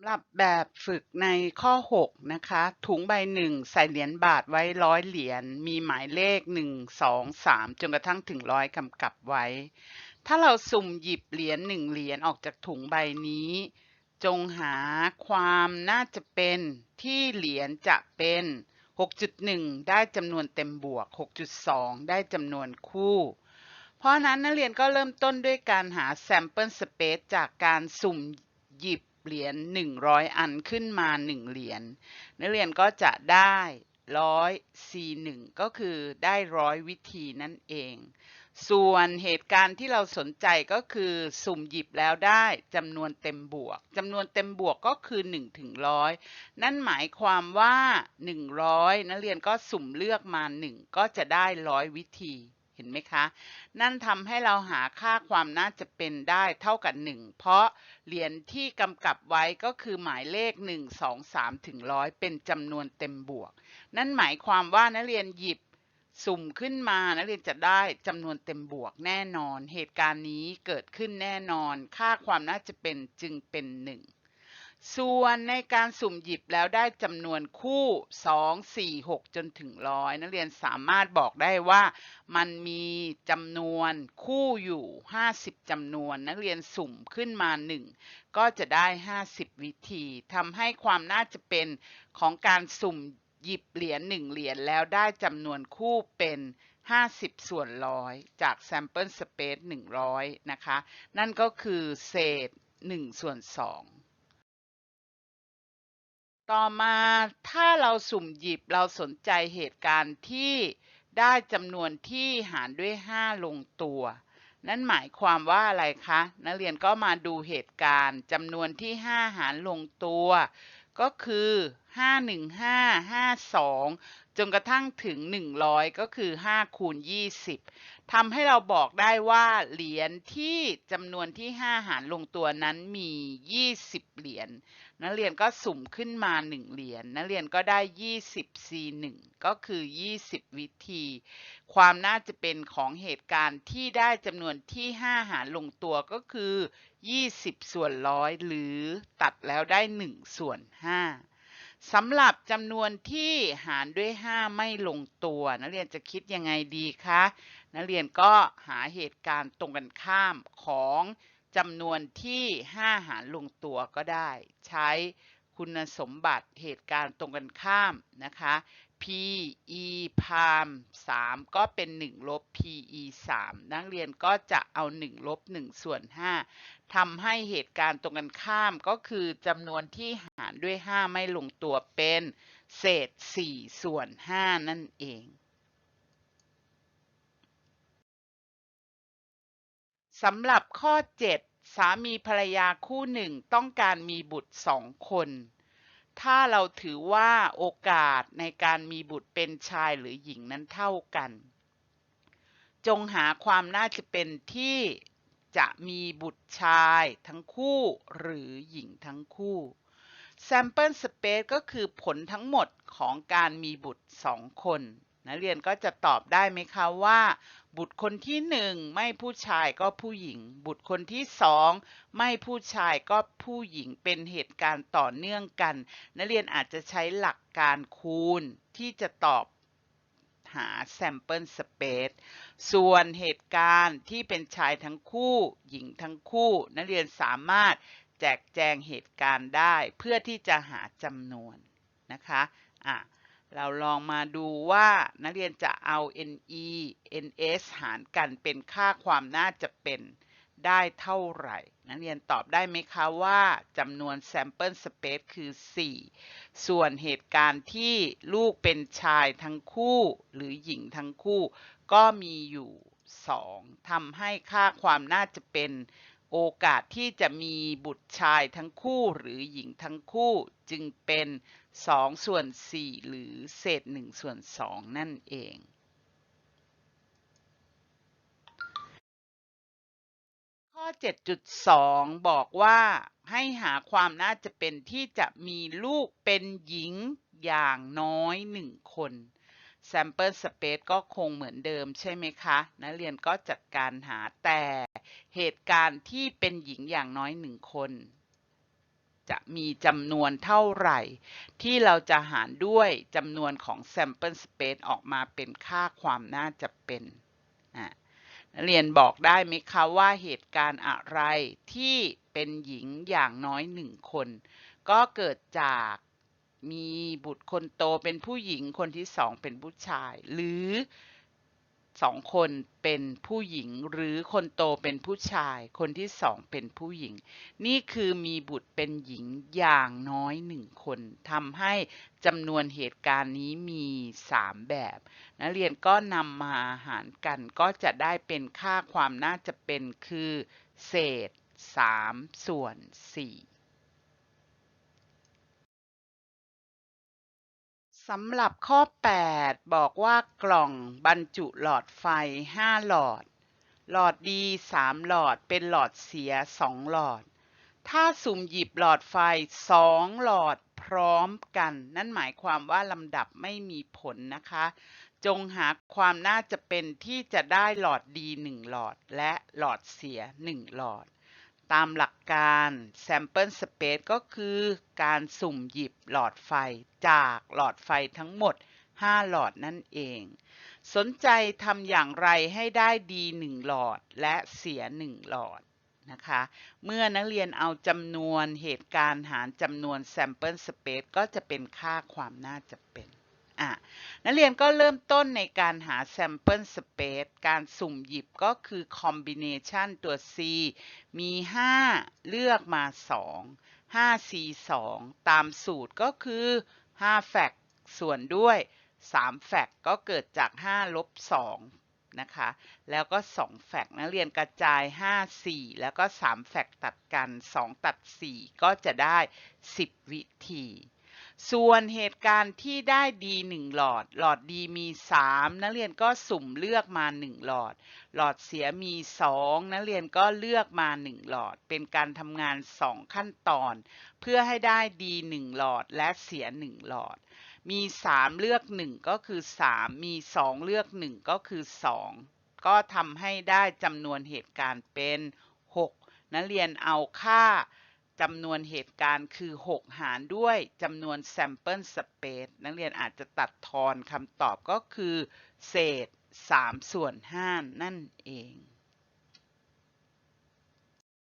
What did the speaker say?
ำหรับแบบฝึกในข้อ 6 นะคะ ถุงใบหนึ่งใส่เหรียญบาทไว้ร้อยเหรียญมีหมายเลข 1 2 3 จนกระทั่งถึงร้อยกำกับไว้ ถ้าเราสุ่มหยิบเหรียญหนึ่งเหรียญออกจากถุงใบนี้ จงหาความน่าจะเป็นที่เหรียญจะเป็น 6.1 ได้จำนวนเต็มบวก 6.2 ได้จำนวนคู่เพราะฉะนั้นนักเรียนก็เริ่มต้นด้วยการหา sample space จากการสุ่มหยิบ เหรียญ100 อันขึ้นมา 1 เหรียญนักเรียนก็จะได้ร้อย C1 ก็คือได้ร้อยวิธีนั่นเอง ส่วนเหตุการณ์ที่เราสนใจก็คือสุ่มหยิบแล้วได้จำนวนเต็มบวกจำนวนเต็มบวกก็คือ1ถึงร้อยนั่นหมายความว่า 100 นักเรียนก็สุ่มเลือกมา 1 ก็จะได้ร้อยวิธี ห็นไหมคะ นั่นทำให้เราหาค่าความน่าจะเป็นได้เท่ากับ 1 เพราะเหรียญที่กำกับไว้ก็คือหมายเลข 1 2 3 ถึงร้อยเป็นจำนวนเต็มบวก นั่นหมายความว่านักเรียนหยิบสุ่มขึ้นมานักเรียนจะได้จำนวนเต็มบวกแน่นอน เหตุการณ์นี้เกิดขึ้นแน่นอน ค่าความน่าจะเป็นจึงเป็น 1 ส่วนในการสุ่มหยิบแล้วได้จำนวนคู่ 2 4 6 จนถึงร้อยนักเรียนสามารถบอกได้ว่ามันมีจำนวนคู่อยู่ 50จำนวน นักเรียนสุ่มขึ้นมา 1 ก็จะได้ 50 วิธีทำให้ความน่าจะเป็นของการสุ่มหยิบเหรียญ1เหรียญแล้วได้จำนวนคู่เป็น 50 ส่วนร้อยจาก sample space 100 นะคะ นั่นก็คือเศษ 1 ส่วน 2 ต่อมาถ้าเราสุ่มหยิบเราสนใจเหตุการณ์ที่ได้จำนวนที่หารด้วย 5 ลงตัว นั่นหมายความว่าอะไรคะ นักเรียนก็มาดูเหตุการณ์จำนวนที่ 5 หารลงตัว ก็คือ 515 52 จนกระทั่งถึง 100 ก็คือ5คูณ20ทำให้เราบอกได้ว่าเหรียญที่จำนวนที่ 5 หารลงตัวนั้นมี 20 เหรียญนักเรียนก็สุ่มขึ้นมา 1 เหรียญนักเรียนก็ได้ 20 C1 ก็คือ 20 วิธี ความน่าจะเป็นของเหตุการณ์ที่ได้จำนวนที่ 5 หารลงตัวก็คือ 20 ส่วนร้อยหรือตัดแล้วได้ 1 ส่วน 5 สำหรับจำนวนที่หารด้วย 5 ไม่ลงตัว นักเรียนจะคิดยังไงดีคะนักเรียนก็หาเหตุการณ์ตรงกันข้ามของจำนวนที่ 5 หารลงตัวก็ได้ ใช้คุณสมบัติเหตุการณ์ตรงกันข้ามนะคะ p e พาม3ก็เป็น 1 ลบ p e 3 นักเรียนก็จะเอา 1 ลบ 1 ส่วน 5ทำให้เหตุการณ์ตรงกันข้ามก็คือจำนวนที่หารด้วย 5 ไม่ลงตัวเป็นเศษ 4 ส่วน 5 นั่นเอง สำหรับข้อ 7 สามีภรรยาคู่หนึ่งต้องการมีบุตรสองคน ถ้าเราถือว่าโอกาสในการมีบุตรเป็นชายหรือหญิงนั้นเท่ากัน จงหาความน่าจะเป็นที่จะมีบุตรชายทั้งคู่หรือหญิงทั้งคู่ sample space ก็คือผลทั้งหมดของการมีบุตรสองคน นักเรียนก็จะตอบได้ไหมคะว่า บุตรคนที่หนึ่งไม่ผู้ชายก็ผู้หญิง บุตรคนที่สองไม่ผู้ชายก็ผู้หญิงเป็นเหตุการณ์ต่อเนื่องกัน นักเรียนอาจจะใช้หลักการคูณที่จะตอบหา sample space ส่วนเหตุการณ์ที่เป็นชายทั้งคู่ หญิงทั้งคู่ นักเรียนสามารถแจกแจงเหตุการณ์ได้เพื่อที่จะหาจำนวนนะคะอะ เราลองมาดูว่านักเรียนจะเอา NE NS หารกันเป็นค่าความน่าจะเป็นได้เท่าไหร่ นักเรียนตอบได้ไหมคะว่าจำนวน sample space คือ 4 ส่วนเหตุการณ์ที่ลูกเป็นชายทั้งคู่ หรือหญิงทั้งคู่ ก็มีอยู่ 2ทำให้ค่าความน่าจะเป็นโอกาสที่จะมีบุตรชายทั้งคู่หรือหญิงทั้งคู่จึงเป็น 2 ส่วน 4 หรือเศษ 1 ส่วน 2 นั่นเองข้อ 7.2 บอกว่าให้หาความน่าจะเป็นที่จะมีลูกเป็นหญิงอย่างน้อย 1 คน sample space ก็คงเหมือนเดิมใช่ไหมคะนักเรียนก็จัดการหาแต่เหตุการณ์ที่เป็นหญิงอย่างน้อยหนึ่งคน จะมีจำนวนเท่าไหร่ ที่เราจะหารด้วยจำนวนของ sample space ออกมาเป็นค่าความน่าจะเป็นอะเรียนบอกได้ไหมคะว่าเหตุการณ์อะไรที่เป็นหญิงอย่างน้อยหนึ่งคน ก็เกิดจากมีบุตรคนโตเป็นผู้หญิงคนที่สองเป็นผู้ชาย หรือ สองคนเป็นผู้หญิงหรือคนโตเป็นผู้ชาย คนที่สองเป็นผู้หญิง นี่คือมีบุตรเป็นหญิงอย่างน้อยหนึ่งคนทำให้จำนวนเหตุการณ์นี้มีสามแบบนักเรียนก็นำมาหารกันก็จะได้เป็นค่าความน่าจะเป็นคือ เศษ3ส่วน4 สำหรับข้อ 8 บอกว่ากล่องบรรจุหลอดไฟ 5 หลอด หลอดดี 3 หลอดเป็นหลอดเสีย 2 หลอด ถ้าสุ่มหยิบหลอดไฟ 2 หลอดพร้อมกัน นั่นหมายความว่าลำดับไม่มีผลนะคะ จงหาความน่าจะเป็นที่จะได้หลอดดี 1 หลอด และหลอดเสีย 1 หลอด ตามหลักการ sample space ก็คือการสุ่มหยิบหลอดไฟจากหลอดไฟทั้งหมด 5 หลอดนั่นเอง สนใจทำอย่างไรให้ได้ดี 1 หลอดและเสีย 1 หลอดนะคะ เมื่อนักเรียนเอาจำนวนเหตุการณ์หารจำนวน sample space ก็จะเป็นค่าความน่าจะเป็น อะนักเรียนก็เริ่มต้นในการหา sample space การสุ่มหยิบก็คือ combination ตัว C มี 5 เลือกมา 2 5 C 2ตามสูตรก็คือ 5 แฟกส่วนด้วย 3 แฟกก็เกิดจาก 5 ลบ 2 นะคะ แล้วก็ 2 แฟกนักเรียนกระจาย 5 4 แล้วก็ 3 แฟกตัดกัน 2 ตัด 4 ก็จะได้ 10 วิธี ส่วนเหตุการณ์ที่ได้ดี1หลอด หลอดดีมี 3 นักเรียนก็สุ่มเลือกมา 1 หลอด หลอดเสียมี 2 นักเรียนก็เลือกมา 1 หลอด เป็นการทำงาน 2 ขั้นตอน เพื่อให้ได้ดี 1 หลอดและเสีย 1 หลอด มี 3 เลือก 1 ก็คือ 3 มี 2 เลือก 1 ก็คือ 2 ก็ทำให้ได้จำนวนเหตุการณ์เป็น 6 นักเรียนเอาค่า จำนวนเหตุการณ์คือ 6 หารด้วยจำนวน sample space นักเรียนอาจจะตัดทอนคำตอบก็คือ เศษ 3 ส่วน 5 นั่นเอง